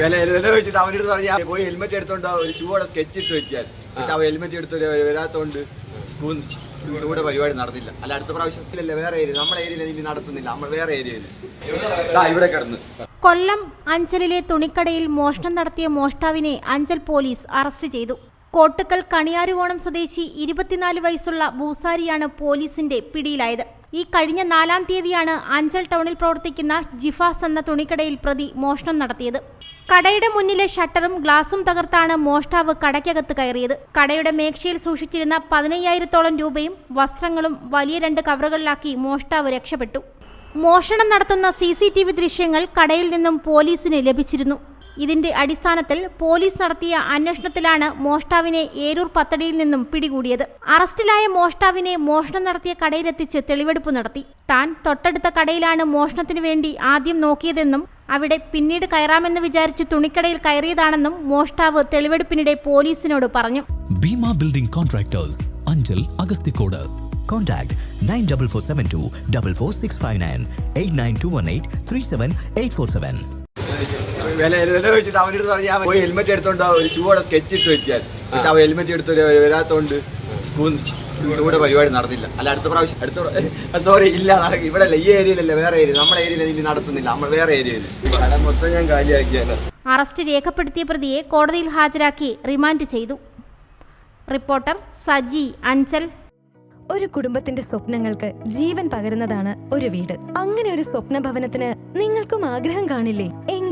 വില വില വെച്ചിട്ട് അടുത്ത് പറഞ്ഞാൽ പോയി ഹെൽമെറ്റ് എടുത്തോണ്ട് ഒരു ഷൂടെ സ്കെച്ച് ഇട്ട് വെച്ചാൽ. പക്ഷെ അവ ഹെൽമെറ്റ് എടുത്ത് വരാത്തോണ്ട് സ്കൂൾ ഷൂടെ പരിപാടി നടന്നില്ല. അല്ല അടുത്ത പ്രാവശ്യം ഇല്ലല്ല വേറെ ഏരിയ നമ്മുടെ ഏരിയയിൽ ഇനി നടത്തുന്നില്ല. നമ്മൾ വേറെ ഏരിയയിൽ ഇവിടെ കിടന്ന്. കൊല്ലം അഞ്ചലിലെ തുണിക്കടയിൽ മോഷണം നടത്തിയ മോഷ്ടാവിനെ അഞ്ചൽ പോലീസ് അറസ്റ്റ് ചെയ്തു. കോട്ടുക്കൽ കണിയാരുകോണം സ്വദേശി ഇരുപത്തിനാല് വയസ്സുള്ള ഭൂസാരിയാണ് പോലീസിന്റെ പിടിയിലായത്. ഈ കഴിഞ്ഞ നാലാം തീയതിയാണ് അഞ്ചൽ ടൗണിൽ പ്രവർത്തിക്കുന്ന ജിഫാസ് എന്ന തുണിക്കടയിൽ പ്രതി മോഷണം നടത്തിയത്. കടയുടെ മുന്നിലെ ഷട്ടറും ഗ്ലാസും തകർത്താണ് മോഷ്ടാവ് കടയ്ക്കകത്ത് കയറിയത്. കടയുടെ മേക്ഷയിൽ സൂക്ഷിച്ചിരുന്ന പതിനയ്യായിരത്തോളം രൂപയും വസ്ത്രങ്ങളും വലിയ രണ്ട് കവറുകളിലാക്കി മോഷ്ടാവ് രക്ഷപ്പെട്ടു. മോഷണം നടത്തുന്ന സി ദൃശ്യങ്ങൾ കടയിൽ നിന്നും പോലീസിന് ലഭിച്ചിരുന്നു. ഇതിന്റെ അടിസ്ഥാനത്തിൽ പോലീസ് നടത്തിയ അന്വേഷണത്തിലാണ് മോഷ്ടാവിനെ ഏരൂർ പത്തടിയിൽ നിന്നും പിടികൂടിയത്. അറസ്റ്റിലായ മോഷ്ടാവിനെ മോഷണം നടത്തിയ കടയിലെത്തിച്ച് തെളിവെടുപ്പ് നടത്തി. താൻ തൊട്ടടുത്ത കടയിലാണ് മോഷണത്തിന് വേണ്ടി ആദ്യം നോക്കിയതെന്നും അവിടെ പിന്നീട് കയറാമെന്ന് വിചാരിച്ച് തുണിക്കടയിൽ കയറിയതാണെന്നും മോഷ്ടാവ് തെളിവെടുപ്പിനിടെ പോലീസിനോട് പറഞ്ഞു. Bhima building contractors Anchal Agasthikode. Contact 94472 44659 89218 37847. വില വില വെച്ചിട്ട് അടുത്ത് പറഞ്ഞാൽ പോയി ഹെൽമെറ്റ് എടുത്തോണ്ട് ഒരു ഷൂടെ സ്കെച്ച് ഇട്ട് വെച്ചാൽ. പക്ഷെ അവ ഹെൽമെറ്റ് എടുത്ത് വരാത്തോണ്ട് സ്കൂൾ ഷൂടെ പരിപാടി നടന്നില്ല. അല്ല അടുത്ത പ്രാവശ്യം അടുത്ത സോറി ഇല്ല ഇവിടെ ഈ ഏരിയയിലല്ല വേറെ ഏരിയ നമ്മുടെ ഏരിയയിൽ ഇനി നടത്തുന്നില്ല. നമ്മൾ വേറെ ഏരിയയിൽ കട മൊത്തം ഞാൻ കാലിയാക്കിയാണ് അറസ്റ്റ് രേഖപ്പെടുത്തിയ പ്രതിയെ കോടതിയിൽ ഹാജരാക്കി റിമാൻഡ് ചെയ്തു. റിപ്പോർട്ടർ സജി അഞ്ചൽ. ഒരു കുടുംബത്തിന്റെ സ്വപ്നങ്ങൾക്ക് ജീവൻ പകരുന്നതാണ് ഒരു വീട്. അങ്ങനെ ഒരു സ്വപ്ന ഭവനത്തിന് നിങ്ങൾക്കും ആഗ്രഹം കാണില്ലേ?